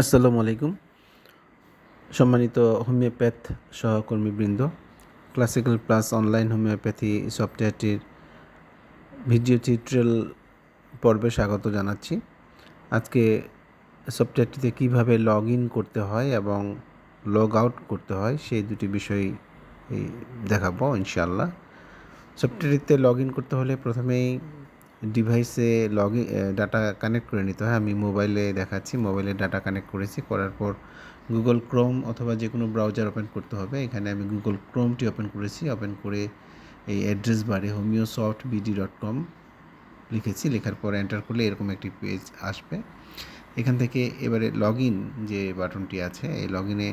আসসালামু আলাইকুম। সম্মানিত হোমিওপ্যাথ সহকর্মীবৃন্দ, ক্লাসিক্যাল প্লাস অনলাইন হোমিওপ্যাথি সফটওয়্যারটির ভিডিও টিউটোরিয়াল পর্বে স্বাগত জানাচ্ছি। আজকে সফটওয়্যারটিতে কীভাবে লগ ইন করতে হয় এবং লগ আউট করতে হয় সেই দুটি বিষয় দেখাবো ইনশাআল্লাহ। সফটওয়্যারটিতে লগ ইন করতে হলে প্রথমেই ডিভাইসে লগ ডাটা কানেক্ট করে নিতে হয়। আমি মোবাইলে দেখাচ্ছি মোবাইলে ডাটা কানেক্ট করেছি। করার পর গুগল ক্রোম অথবা যে কোনো ব্রাউজার ওপেন করতে হবে। এখানে আমি গুগল ক্রোমটি ওপেন করেছি। ওপেন করে এই অ্যাড্রেস বারে homeo soft BD dot com লিখেছি। লেখার পর এন্টার করলে এরকম একটি পেজ আসবে। এখান থেকে এবারে লগ ইন যে বাটনটি আছে, এই লগ ইনে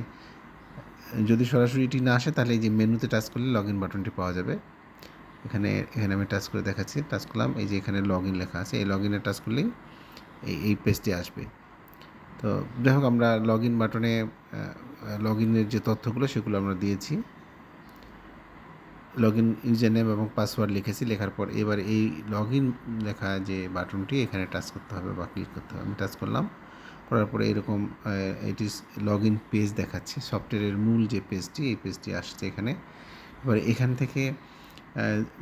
যদি সরাসরি এটি না আসে, তাহলে এই যে মেনুতে টাচ করলে লগ ইন বাটনটি পাওয়া যাবে। এখানে এখানে আমি টাচ করে দেখাচ্ছি টাচ করলাম, এই যে এখানে লগ ইন লেখা আছে, এই লগ ইনে টাচ করলেই এই এই পেজটি আসবে। তো যাই হোক, আমরা লগ ইন বাটনে লগ ইনের যে তথ্যগুলো সেগুলো আমরা দিয়েছি। লগ ইন ইউজার নেম এবং পাসওয়ার্ড লিখেছি, লেখার পর এবার এই লগ ইন লেখা যে বাটনটি এখানে টাচ করতে হবে বা ক্লিক করতে হবে। আমি টাচ করলাম, করার পরে এরকম এটি লগ ইন পেজ দেখাচ্ছে সফটওয়্যারের মূল যে পেজটি এই পেজটি আসছে এখানে। এবার এখান থেকে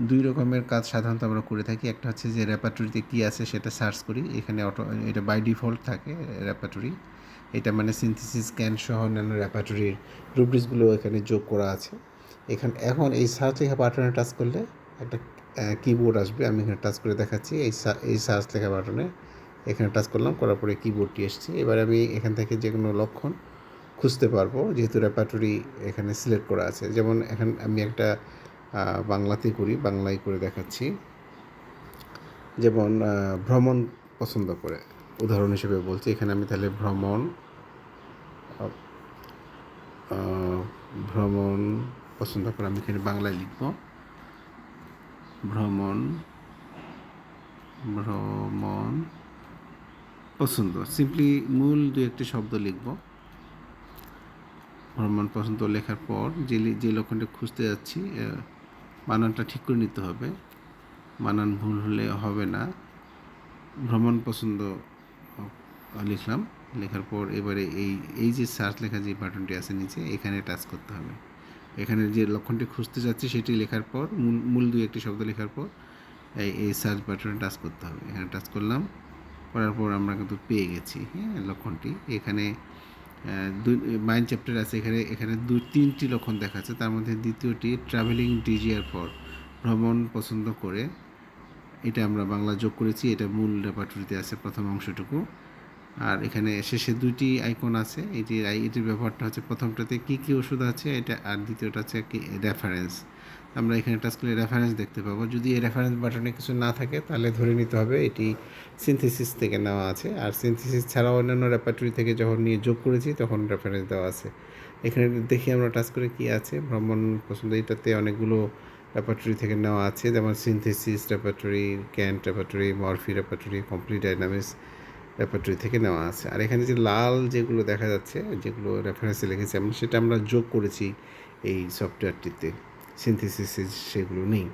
দুই রকমের কাজ সাধারণত আমরা করে থাকি। একটা হচ্ছে যে র্যাপাটরিতে কী আছে সেটা সার্চ করি। এখানে অটো এটা বাই ডিফল্ট থাকে র্যাপাটরি এটা মানে সিনথিসিস স্ক্যান সহ অন্যান্য র্যাপাটরির রুব্রিক্সগুলো এখানে যোগ করা আছে। এখানে, এখন এই সার্চ লেখা বাটনে টাচ করলে একটা কিবোর্ড আসবে। আমি এখানে টাচ করে দেখাচ্ছি। এই এই সার্চ লেখা বাটনে এখানে টাচ করলাম। করার পরে কিবোর্ডটি এসছে। এবার আমি এখান থেকে যে কোনো লক্ষণ খুঁজতে পারব। যেহেতু র্যাপাটরি এখানে সিলেক্ট করা আছে। যেমন এখন, আমি একটা বাংলাতেই করি, বাংলায় করে দেখাচ্ছি। যেমন ভ্রমণ পছন্দ করে। উদাহরণ হিসেবে বলছি, এখানে আমি তাহলে ভ্রমণ ভ্রমণ পছন্দ করে আমি এখানে বাংলায় লিখব। ভ্রমণ ভ্রমণ পছন্দ। সিম্পলি মূল দু একটি শব্দ লিখব। ভ্রমণ পছন্দ লেখার পর যে যে লক্ষণটা খুঁজতে যাচ্ছি বানানটা ঠিক করে নিতে হবে। বানান ভুল হলে হবে না। ভ্রমণ পছন্দ লিখলাম। লেখার পর এবারে এই এই যে সার্চ লেখা যে বাটনটি আছে নিচে, এখানে টাচ করতে হবে। এখানে যে লক্ষণটি খুঁজতে যাচ্ছি সেটি লেখার পর, মূল মূল দুই একটি শব্দ লেখার পর, এই এই সার্চ বাটনে টাচ করতে হবে। এখানে টাচ করলাম। করার পর আমরা কিন্তু পেয়ে গেছি হ্যাঁ লক্ষণটি। এখানে মাইন্ড চ্যাপ্টার আছে এখানে এখানে দু তিনটি লক্ষণ দেখাচ্ছে। তার মধ্যে দ্বিতীয়টি ট্রাভেলিং ডিজিয়ার পর ভ্রমণ পছন্দ করে। এটা আমরা বাংলা যোগ করেছি, এটা মূল রেপার্টরিতে আছে প্রথম অংশটুকু। আর এখানে শেষে দুইটি আইকন আছে। যে এটির ব্যবহারটা হচ্ছে প্রথমটাতে কী কী ওষুধ আছে, এটা আর দ্বিতীয়টা হচ্ছে কি রেফারেন্স আমরা এখানে টাচ করলে রেফারেন্স দেখতে পাবো। যদি এই রেফারেন্স বাটনে কিছু না থাকে, তাহলে ধরে নিতে হবে এটি সিনথেসিস থেকে নেওয়া আছে। আর সিনথেসিস ছাড়াও অন্যান্য রেপার্টরি থেকে যখন নিয়ে যোগ করেছি, তখন রেফারেন্স দেওয়া আছে। এখানে দেখি আমরা টাচ করে কি আছে। ভ্রমণ পছন্দ, এটাতে অনেকগুলো রেপার্টরি থেকে নেওয়া আছে। যেমন synthesis repertory Kent repertory Murphy repertory complete dynamics repertory থেকে নেওয়া আছে। আর এখানে যে লাল যেগুলো দেখা যাচ্ছে, যেগুলো রেফারেন্সে লিখেছি, আমরা সেটা আমরা যোগ করেছি এই সফটওয়্যারটিতে সিনথেসিস সেগুলো নেই।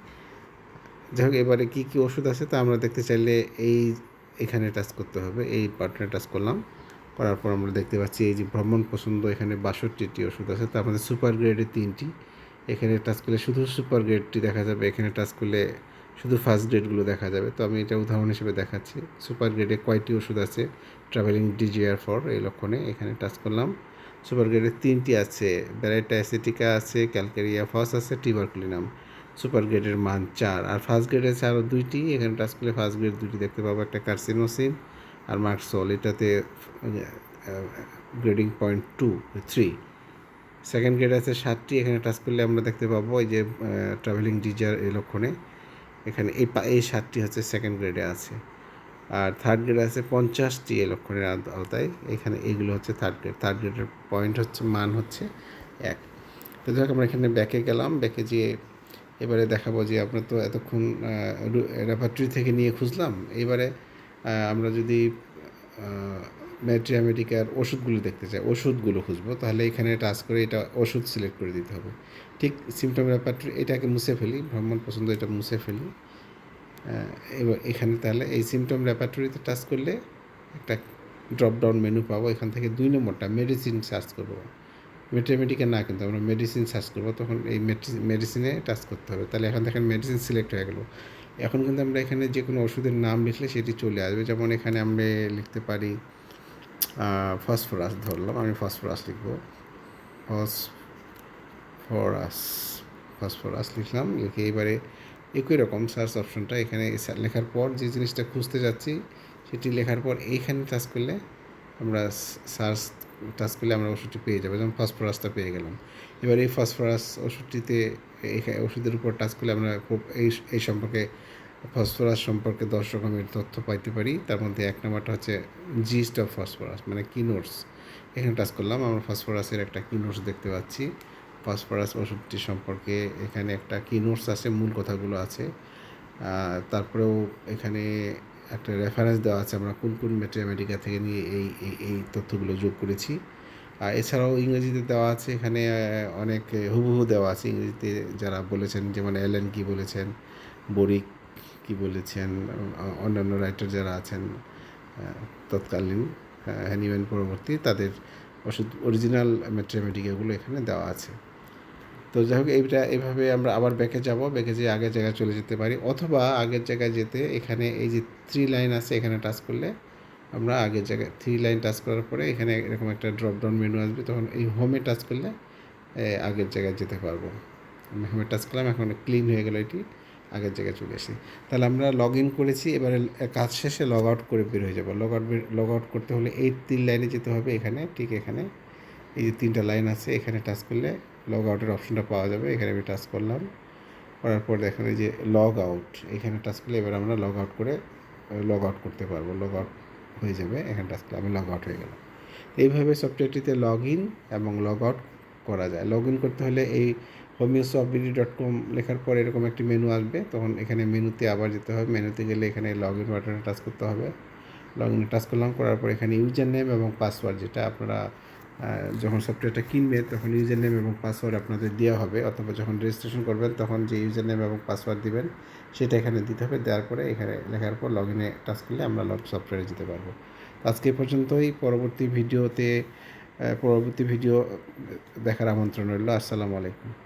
যাই হোক, এবারে কী কী ওষুধ আছে তা আমরা দেখতে চাইলে এই, এখানে টাচ করতে হবে। এই বাটনে টাচ করলাম। করার পর আমরা দেখতে পাচ্ছি এই যে ভ্রমণ পছন্দ, এখানে বাষট্টিটি ওষুধ আছে। তার মধ্যে সুপার গ্রেডের তিনটি। এখানে টাচ করলে শুধু সুপার গ্রেডটি দেখা যাবে। এখানে টাচ করলে শুধু ফার্স্ট গ্রেডগুলো দেখা যাবে। তো আমি এটা উদাহরণ হিসেবে দেখাচ্ছি। সুপার গ্রেডে কয়টি ওষুধ আছে? ট্রাভেলিং ডিজিআর ফর এই লক্ষণে এখানে টাচ করলাম। সুপার গ্রেডের তিনটি আছে। ব্যারাইটা অ্যাসিটিকা আছে, ক্যালকেরিয়া ফস আছে, টিবারকুলিনাম। সুপার গ্রেডের মান চার। আর ফার্স্ট গ্রেড আছে আরও দুইটি। এখানে টাচ করলে ফার্স্ট গ্রেড দুইটি দেখতে পাবো। একটা কার্সিনোসিন আর মার্কসল এটাতে grading point two three second grade আছে সাতটি। এখানে টাচ করলে আমরা দেখতে পাবো এই যে ট্রাভেলিং ডিজার এই লক্ষণে। এখানে এই এই সাতটি হচ্ছে সেকেন্ড গ্রেডে আছে। আর থার্ড গ্রেড আছে পঞ্চাশটি এই লক্ষণের আওতায়। এখানে এইগুলো হচ্ছে থার্ড গ্রেড থার্ড গ্রেডের পয়েন্ট হচ্ছে, মান হচ্ছে এক। তো যাক আমরা এখানে ব্যাকে গেলাম। ব্যাকে যেয়ে এবারে দেখাবো যে আমরা তো এতক্ষণ রেপার্টরি থেকে নিয়ে খুঁজলাম। এবারে আমরা যদি ম্যাট্রিয়ামেটিকার ওষুধগুলো দেখতে চাই, ওষুধগুলো খুঁজবো, তাহলে এখানে টাচ করে এটা ওষুধ সিলেক্ট করে দিতে হবে। ঠিক সিমটম রেপার্টরি এটাকে মুছে ফেলি, ভ্রমণ পছন্দ এটা মুছে ফেলি। এবার এখানে তাহলে এই সিমটম রেপার্টরিতে টাচ করলে একটা ড্রপ ডাউন মেনু পাবো, এখান থেকে দুই নম্বরটা মেডিসিন সার্চ করব। মেট্রামেটিকে না কিন্তু আমরা মেডিসিন সার্চ করব, তখন এই মেডিসিনে টাচ করতে হবে। তাহলে এখন থেকে মেডিসিন সিলেক্ট হয়ে গেলো। এখন কিন্তু আমরা এখানে যে কোনো ওষুধের নাম লিখলে সেটি চলে আসবে, যেমন এখানে আমরা লিখতে পারি ফসফরাস ধরলাম, আমি ফসফরাস লিখব। ফসফরাস ফসফরাস লিখলাম, লিখে এবারে একই রকম সার্চ অপশনটা এখানে লেখার পর যে জিনিসটা খুঁজতে যাচ্ছি, সেটি লেখার পর এইখানে টাচ করলে আমরা সার্চ টাচ করলে আমরা ওষুধটি পেয়ে যাব, যেমন ফসফরাসটা পেয়ে গেলাম। এবার এই ফসফরাস ওষুধটিতে এখানে ওষুধের উপর টাচ করলে আমরা খুব, এই এই সম্পর্কে ফসফরাস সম্পর্কে দশ রকমের তথ্য পাইতে পারি। তার মধ্যে এক নম্বরটা হচ্ছে জিস্ট অফ ফসফরাস মানে কিনোটস এখানে টাচ করলাম, আমরা ফসফরাসের একটা কিনোটস দেখতে পাচ্ছি। ফসফরাস ওষুধটি সম্পর্কে এখানে একটা কি নোটস আছে, মূল কথাগুলো আছে। তারপরেও এখানে একটা রেফারেন্স দেওয়া আছে, আমরা কোন কোন ম্যাথমেটিকা থেকে নিয়ে এই এই তথ্যগুলো যোগ করেছি। আর এছাড়াও ইংরেজিতে দেওয়া আছে, এখানে অনেক হুবহু দেওয়া আছে ইংরেজিতে যারা বলেছেন, যেমন এলেন কি বলেছেন, বরিক কি বলেছেন অন্যান্য রাইটার যারা আছেন তৎকালীন হ্যানিম্যান পরবর্তী, তাদের ওষুধ অরিজিনাল ম্যাথমেটিকাগুলো এখানে দেওয়া আছে। তো যাই হোক, এইটা, এভাবে আমরা আবার ব্যাকে যাব, ব্যাকে যেয়ে আগের জায়গায় চলে যেতে পারি, অথবা আগের জায়গায় যেতে, এখানে এই যে থ্রি লাইন আছে, এখানে টাচ করলে আমরা আগের জায়গায় থ্রি লাইন টাচ করার পরে এখানে এরকম একটা ড্রপ ডাউন মেনু আসবে, তখন এই হোমে টাচ করলে আগের জায়গায় যেতে পারব। আমি হোমে টাচ করলাম, এখন ক্লিন হয়ে গেলো এটি। আগের জায়গায় চলে আসি। তাহলে আমরা লগ ইন করেছি, এবারে কাজ শেষে লগ আউট করে বের হয়ে যাব। লগ আউট লগ আউট করতে হলে এই তিন লাইনে যেতে হবে এখানে, ঠিক এখানে। এই যে তিনটা লাইন আছে, এখানে টাচ করলে লগ আউটের অপশনটা পাওয়া যাবে, এখানে আমি টাচ করলাম। করার পর দেখেন এই যে লগ আউট এখানে টাচ করলে এবার আমরা লগ আউট করে লগ আউট করতে পারব। লগ আউট হয়ে যাবে, এখানে টাচ করলে আমি লগ আউট হয়ে গেলাম। এইভাবে সফটওয়্যারটিতে লগ ইন এবং লগ আউট করা যায়। লগ ইন করতে হলে এই হোমিওসফবিডি ডট কম লেখার পর এরকম একটি মেনু আসবে। তখন এখানে মেনুতে আবার যেতে হবে। মেনুতে গেলে এখানে লগ ইন বাটনে টাচ করতে হবে। লগ ইন টাচ করলাম, করার পর এখানে ইউজার নেম এবং পাসওয়ার্ড যেটা আপনারা যখন সফটওয়্যারটা কিনবে, তখন ইউজার নেম এবং পাসওয়ার্ড আপনাদের দেওয়া হবে। অথবা যখন রেজিস্ট্রেশন করবেন, তখন যে ইউজার নেম এবং পাসওয়ার্ড দিবেন, সেটা এখানে দিতে হবে। দেওয়ার পরে এখানে লেখার পর লগ ইনে টাচ করলে আমরা লগ সফটওয়্যারে যেতে পারব। আজকে পর্যন্তই। পরবর্তী ভিডিওতে পরবর্তী ভিডিও দেখার আমন্ত্রণ রইল। আসসালামু আলাইকুম।